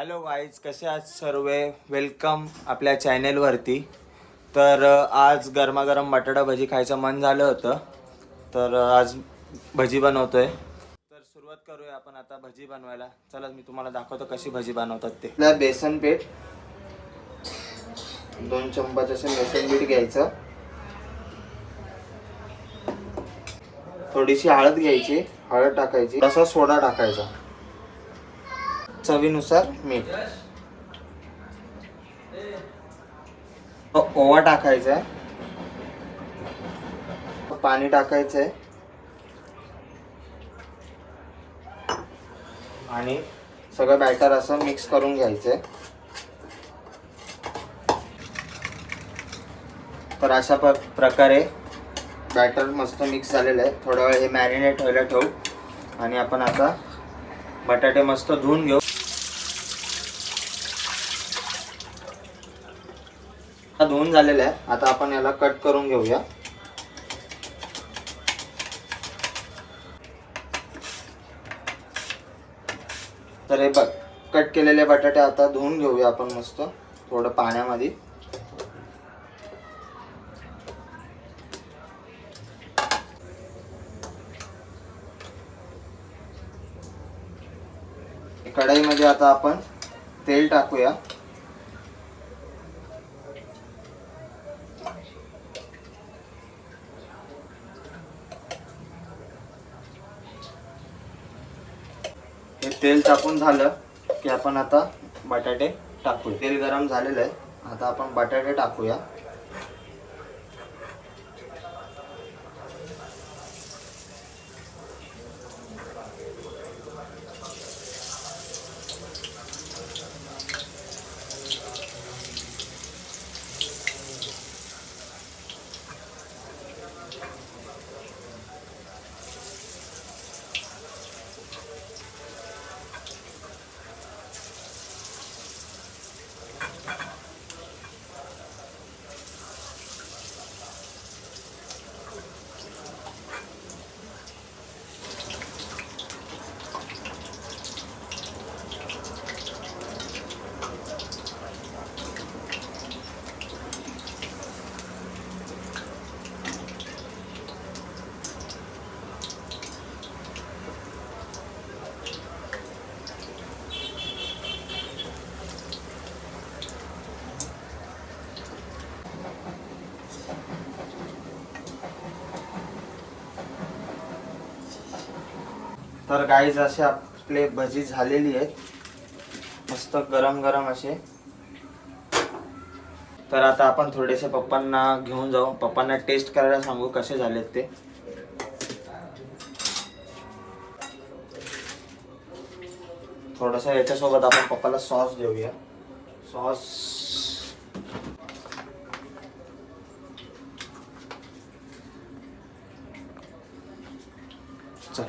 Hello wise कसे आहात सर्व? वेलकम आपल्या चॅनेलवरती तर आज गरमागरम बटाटा भजी खायचं मन झालं होतं. तर आज भजी बनवतोय. तर सुरुवात करूया आपण आता भजी बनवायला. चला मी तुम्हाला दाखवतो कशी भजी बनवतात ते. बेसन पीठ. दोन चम्मच असे बेसन पीठ घ्यायचं. थोडीशी हळद घ्यायची. हळद टाकायची. तसा सोडा टाकायचा. चवीनुसार मीठ. ओवा टाकायचा आहे. पाणी टाकायचं आहे आणि सगळं बॅटर असं मिक्स करून घ्यायचंय. तर अशा प प्रकारे बॅटर मस्त मिक्स झालेलं आहे. थोडा वेळ हे मॅरिनेट व्हायला ठेवू. आणि आपण आता बटाटे मस्त धुवून घेऊ आता धुवून झालेलं आहे आता आपण याला कट करून घेऊया. तर हे बघ कट केलेले बटाटे आता धुवून घेऊया आपण मस्त थोडं पाण्यामध्ये. कढईमध्ये आता आपण तेल टाकूया. तेल टाकून झालं की आपण आता बटाटे टाकूया. तेल गरम झालेलं आहे. आता आपण बटाटे टाकूया. तर गाईज असे आपले भजी झालेली आहेत. मस्त गरम गरम असे. तर आता आपण थोडेसे पप्पांना घेऊन जाऊ. पप्पांना टेस्ट करायला सांगू कसे झालेत ते. थोडस याच्यासोबत आपण पप्पाला सॉस देऊया. सॉस चल.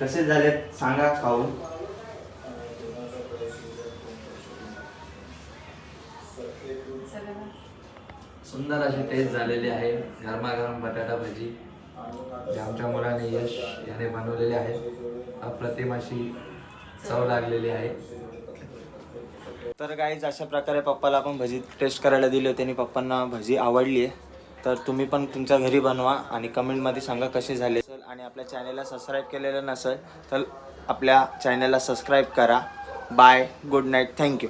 कसे झाले सांगा खाऊन सुंदर अशी टेस्ट झालेली आहे. गरमागरम बटाटा भजी. जे आमच्या मुलाने यश याने बनवलेले आहे अप्रतिम अशी चव लागलेली आहे. तर गाईज अशा प्रकारे पप्पाला आपण भजी टेस्ट करायला दिली होती आणि पप्पांना भजी आवडली आहे. तर तुम्ही पण तुमच्या घरी बनवा आणि कमेंटमध्ये सांगा कसे झाले असेल. आणि आपल्या चॅनेलला सबस्क्राईब केलेलं नसेल तर आपल्या चॅनेलला सबस्क्राईब करा. Bye good night thank you